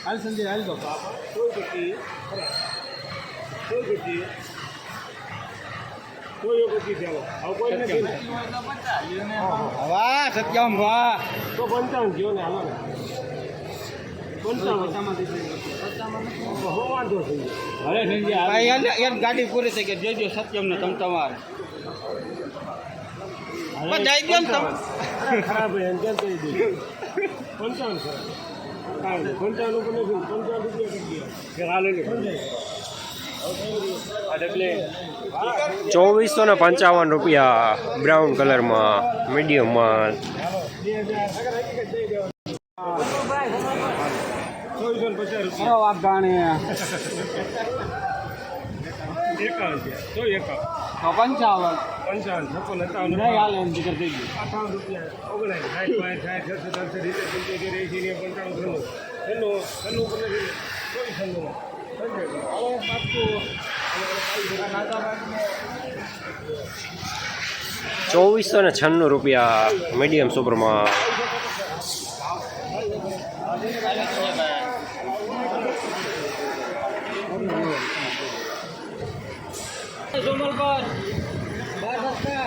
હાલ સંજય હાલ તો કોઈ સત્યમ વાહ તો પંચાવન ગયો ને હાલો ગાડી પૂરી થઈ ગઈ જોજો સત્યમ ને તમ. તમારે જાય ગયો ખરાબ હે એમ કેમ કહી દઉં પંચાવન ખરાબ. પંચાવન ઉપર નથી પંચાવન રૂપિયા કરી ચોવીસો ને પંચાવન રૂપિયા બ્રાઉન કલરમાં મીડિયમમાં. ચોવીસો ને પચાસ રૂપિયા એકાવન પંચાવન. પંચાવન છપ્પન સત્તાવન અઠાવન રૂપિયા. ઓગણાય સાઠ પાંચ સાઠ છસો ત્રણસો રીતે પંચોતેર એસી ને છન્નું. છન્નું છન્નું ચોવીસો ને છન્નું રૂપિયા મીડિયમ સુપરમાં. સોમલ પર બાર સસ્તા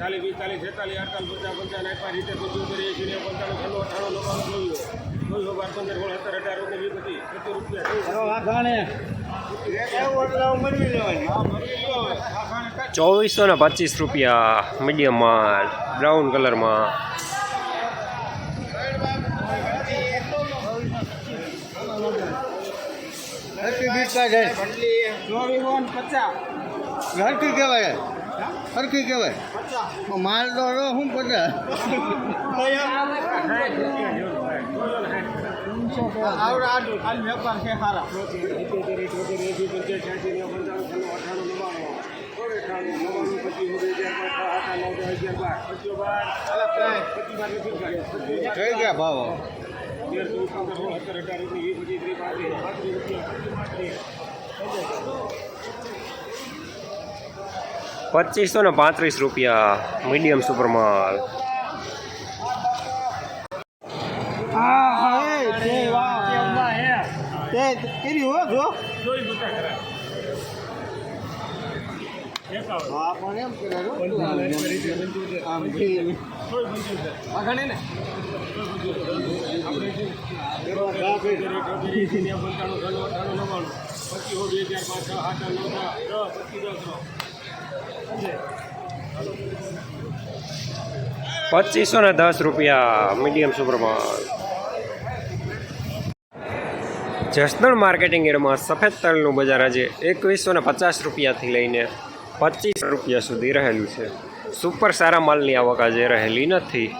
ચાલીસ પિસ્તાલીસ છેતાલીસ અડતાલીસ પચાસ પંચાવન એકવાર રીતે પંચોતેર એસી ને પંચાણું છન્નું અઠાણું નવ્વાણું બાર પંદર સોળ સત્તર અઢાર ઓગણીસ વીસ પચીસ પચીસ રૂપિયા ચોવીસો ને પચીસ રૂપિયા મીડિયમમાં બ્રાઉન કલરમાં પચાસ. કહેવાય. હરકી કહેવાય. માલ તો શું પચાસ? આવડે આટલું ખાલી વેપાર છે સારા. થઈ ગયા ભાવ? પચીસો ને પાંત્રીસ રૂપિયા મીડિયમ સુપરમાં ને પાંત્રીસ રૂપિયા મીડિયમ સુપર માલ કરી હો જો. હા પણ એમ કરે દસ પચીસો ને દસ રૂપિયા, મીડિયમ સુપરમાં જસદણ માર્કેટિંગ એરમાં સફેદ તલનું બજાર આજે એકવીસો ને પચાસ રૂપિયાથી લઈને પચીસ રૂપિયા સુધી રહેલું છે. સુપર સારા માલની આવક આજે રહેલી નથી.